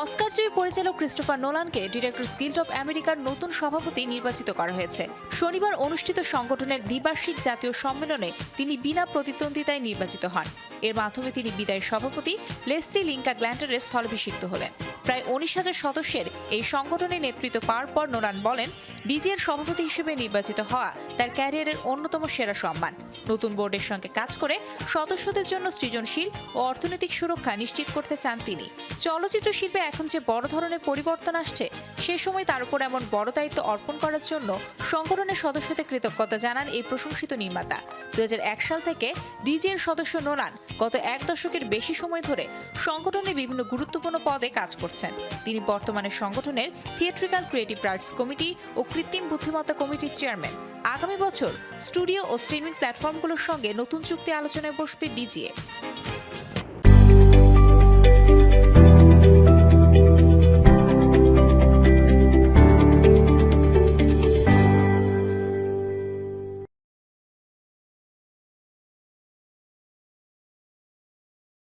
অস্কারজয়ী পরিচালক ক্রিস্টোফার নোলানকে director guild of আমেরিকার নতুন সভাপতি নির্বাচিত করা হয়েছে। শনিবার অনুষ্ঠিত সংগঠনের দ্বিবার্ষিক জাতীয় সম্মেলনে তিনি বিনা প্রতিদ্বন্দ্বিতায় নির্বাচিত হন। এর মাধ্যমে তিনি বিদায়ী সভাপতি লেসলি লিঙ্কা গ্ল্যান্টারের স্থলভিষিক্ত হলেন। প্রায় উনিশ হাজার সদস্যের এই সংগঠনে নেতৃত্ব পাওয়ার পর নোলান বলেন ডিজিএর সভাপতি হিসেবে নির্বাচিত হওয়া তার ক্যারিয়ারের অন্যতম সেরা সম্মান। নতুন বোর্ডের সঙ্গে কাজ করে সদস্যদের জন্য সৃজনশীল ও অর্থনৈতিক সুরক্ষা নিশ্চিত করতে চান তিনি। চলচ্চিত্র শিল্পে এখন যে বড় ধরনের পরিবর্তন আসছে, সে সময় তার উপর এমন বড় দায়িত্ব অর্পণ করার জন্য সংগঠনের সদস্যদের কৃতজ্ঞতা জানান এই প্রশংসিত নির্মাতা। দুই হাজার এক সাল থেকে ডিজিএর সদস্য নোলান গত এক দশকের বেশি সময় ধরে সংগঠনের বিভিন্ন গুরুত্বপূর্ণ পদে কাজ করছেন। তিনি বর্তমানে সংগঠনের থিয়েট্রিক্যাল ক্রিয়েটিভ আর্টস কমিটি ও কৃত্রিম বুদ্ধিমত্তা কমিটির চেয়ারম্যান। আগামী বছর স্টুডিও ও স্ট্রিমিং প্ল্যাটফর্মগুলোর সঙ্গে নতুন চুক্তি আলোচনায় বসবে ডিজিএ।